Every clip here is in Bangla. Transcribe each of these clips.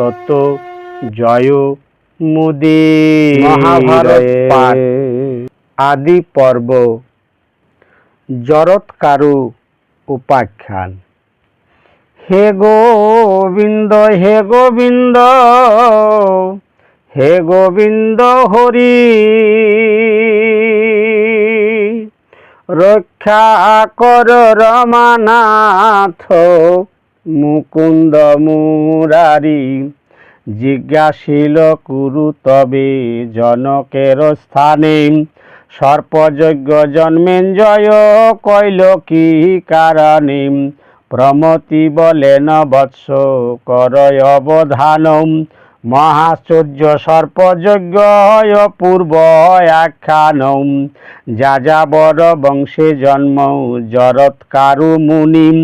তত জয় মুদি মহাভারত পাঠ। আদি পর্ব জরৎকারু উপাখ্যান। হে গোবিন্দ হে গোবিন্দ হে গোবিন্দ হরি। রক্ষা কর রমানাথ মুকুন্দ মুরারি জিজ্ঞাসিল কুরু তবে জনকের স্থানে, সর্পযজ্ঞ জন্মেঞ্জয় কইল কি কারণে? প্রমতি বলেন, বৎস করয় অবধানম মহাচর্য সর্পযজ্ঞ পূর্ব আখ্যানম যাযাবর বংশে জন্ম, জরৎকারু মুনিম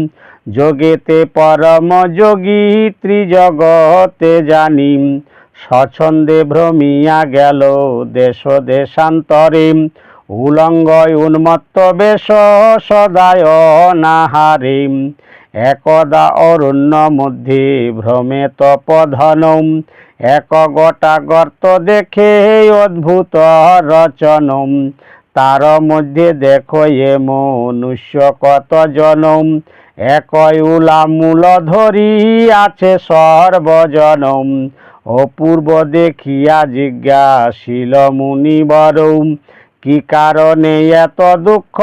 যোগেতে পরম যোগী ত্রিজগতে জানিম স্বচ্ছন্দে ভ্রমিয়া গেল দেশ দেশান্তরে। উলঙ্গ উন্মত্ত বেশ সদায় নাহারে একদা অরণ্য মধ্যে ভ্রমে তপধনম এক গোটা গর্ত দেখে অদ্ভুত রচনম তার মধ্যে দেখো এ মনুষ্য কত জনম। একই উলামূল ধরি আছে সর্বজনম। অপূর্ব দেখিয়া জিজ্ঞাসিল মুনিবরম কি কারণে এত দুঃখ?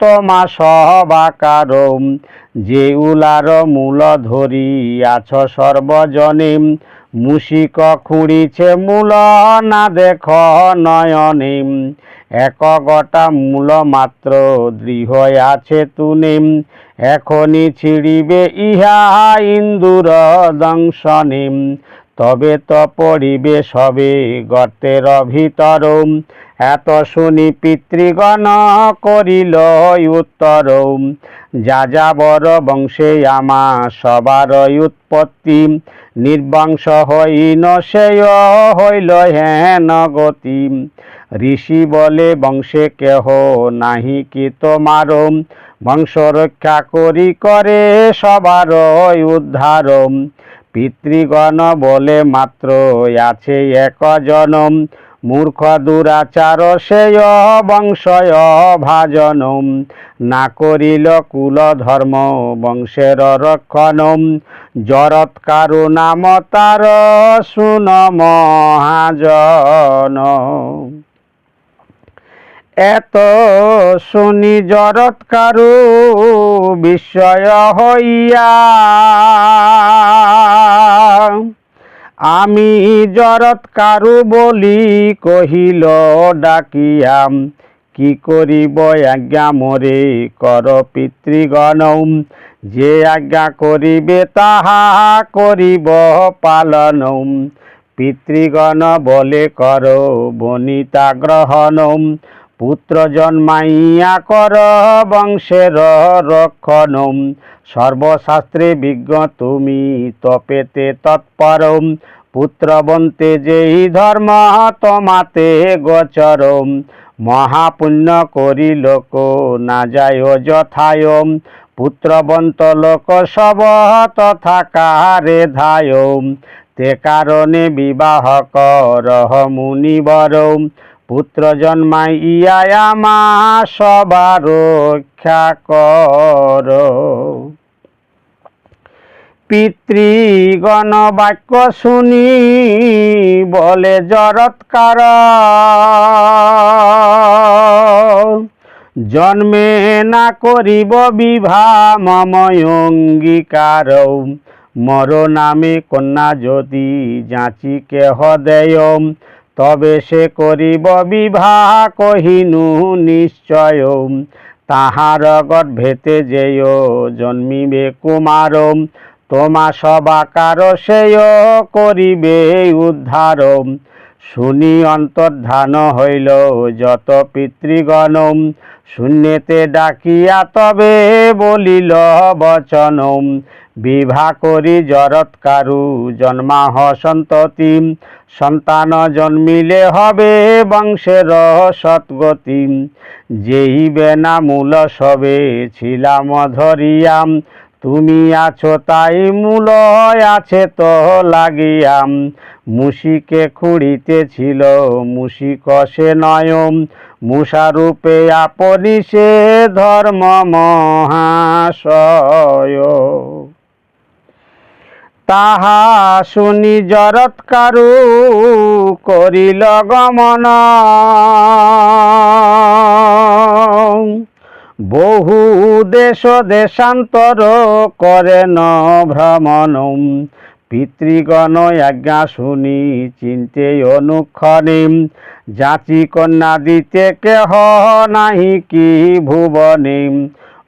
তোমা সবাকারম যে উলার মূল ধরি আছ সর্বজনে মুশিক খুঁড়িছে মূল, না দেখ নয়নে এক গটা মূল মাত্র দৃঢ় আছে তুনিম এখনই ছিড়িবে ইহা ইন্দুর দংশনিম তবে তো পড়িবে সবে গর্তের ভিতরম এত শুনি পিতৃগণ করিল উত্তরম যা যাবর বংশে আমা সবার উৎপত্তি। নির্বংশ হইন সেয় হইল হেন গতি। ঋষি বলে, বংশে কেহ নাহি কি তোমারম বংশ রক্ষা করি করে সবার উদ্ধারম। পিতৃগণ বলে মাত্র আছে এক জনম। মূর্খ দুরাচার সেয় বংশয় ভাজনম। না করিল কুল ধর্ম বংশের রক্ষণম। জরৎকারু নাম তার শুন মহাজন এত শুনি জরৎকারু বিস্ময় হইয়া। আমি জরৎকারু বলি কহিল, ডাকিয়াম, কি করিব আজ্ঞা মোরে? কর পিতৃগণম যে আজ্ঞা করিবে তাহা করিব পালনম পিতৃগণ বলে কর, বনিতা গ্রহণম পুত্র জন্মাইয়া কর বংশের রক্ষণম। সর্বশাস্ত্রে বিজ্ঞ, তুমি তপেতে তৎপরম। পুত্রবন্তে যেই ধর্ম, তোমাতে গোচরম। মহাপুণ্য করি লোক, না যায় যথায়ম। পুত্রবন্ত লোক, সব তথা কারে ধায়ম। তে কারণে বিবাহ করহ মুনিবরম। পুত্র জন্মাই, ইয়ায় আমা সবার রক্ষা কর। পিতৃগণ বাক্য শুনি, বলে জরৎকার জন্মে না করিব বিবাহ মময় অঙ্গীকার। মর নামে কন্যা যদি যাচি কেহ দেয় তবে সে করিব বিবাহ কহিনু নিশ্চয়। তাহার গর্ভেতে যেয়, জন্মিবে কুমারম তোমা সবাকার সেয় করিবে উদ্ধার। শুনি অন্তর্ধান হইল যত পিতৃগণ। শূন্যেতে ডাকিয়া তবে বলিল বচন। বিভা করি জরৎকারু জন্মাহ সন্ততি সন্তান জন্মিলে হবে বংশের সৎগতি যেই বেনা মূল সবে ছিলাম ধরিয়াম তুমি আছো তাই মূল আছে তো লাগিয়াম। মুশিকে খুঁড়িতে ছিল মুশিক সে নয়ম। মুষারূপে আপনি সে ধর্ম মহাশয়। তাহা শুনি জরৎকারু করিল গমন। বহু দেশ দেশান্তর করেন ভ্রমণ। পিতৃগণ আজ্ঞা শুনি চিন্তে অনুক্ষণে। যাচি কন্যা দিতে কেহ নাহি কি ভুবনে।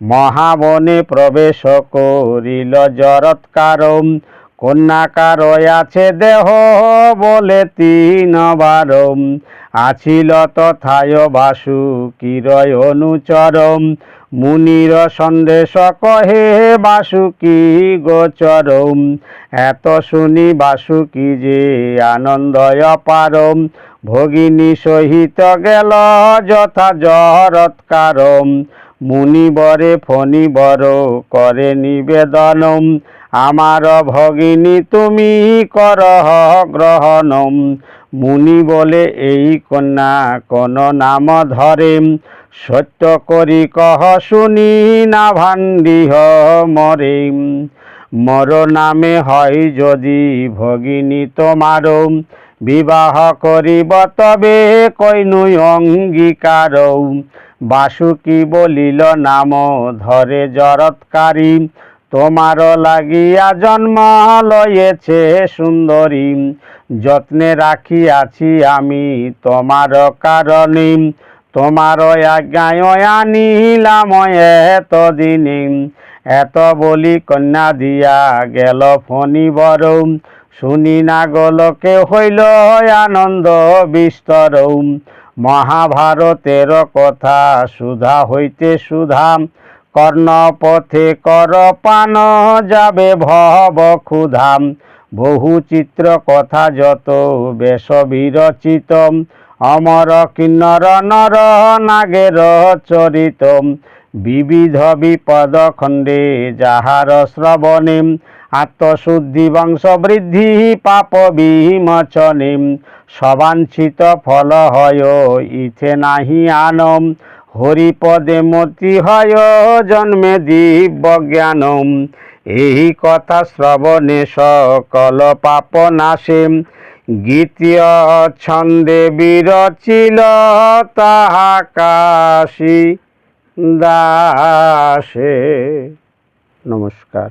মহাবনে প্রবেশ করিল জরৎকার কন্যাকার আছে দেহ বলে তিন বার আছিল তথায় বাসু কিরয় অনুচরম। মুনির সন্দেশ কহে বাসুকি গোচরম এত শুনি বাসুকি যে আনন্দয় পারম? ভগিনী সহিত গেল যথা জরৎকারম মুনিবরে ফণিবর করে নিবেদনম। আমার ভগিনী, তুমি করহ গ্রহণম। মুনি বলে, এই কন্যা কোন নাম ধরে? সত্য করি কহ, শুনি না ভান্ডিহ মরে। মর নামে হয় যদি ভগিনী তোমার। বিবাহ করিব তবে কইনু অঙ্গীকার বাসুকি বলিল, নাম, ধরে জরৎকারী, তোমার লাগিয়া জন্ম লয়েছে সুন্দরী। যত্নে রাখিয়াছি আমি তোমার কারণে। তোমার আজ্ঞায় আনিলাম এত দিনে এত বলি কন্যা দিয়া গেল ফণি বড়। শুনি না গোলকে হইল আনন্দ বিস্তর। মহাভারতের কথা সুধা হইতে সুধা, কর্ণপথে কর পান যাবে ভব ক্ষুধাম বহু চিত্র কথা যত বেশ বিরচিত, অমর কিন্নর নর নাগের চরিত। বিবিধ বিপদ খণ্ডে যাহার শ্রবণে আত্মশুদ্ধি বংশ বৃদ্ধি পাপ বিমোচনে সবাঞ্ছিত ফল হয়, ইথে নাহি আনম। হরিপদে মতি হয়, জন্মে দিব্য জ্ঞানম এই কথা শ্রবণে সকল পাপ নাশে গীতীয় ছন্দে বিরচিল তাহা কাশী দাসে। নমস্কার।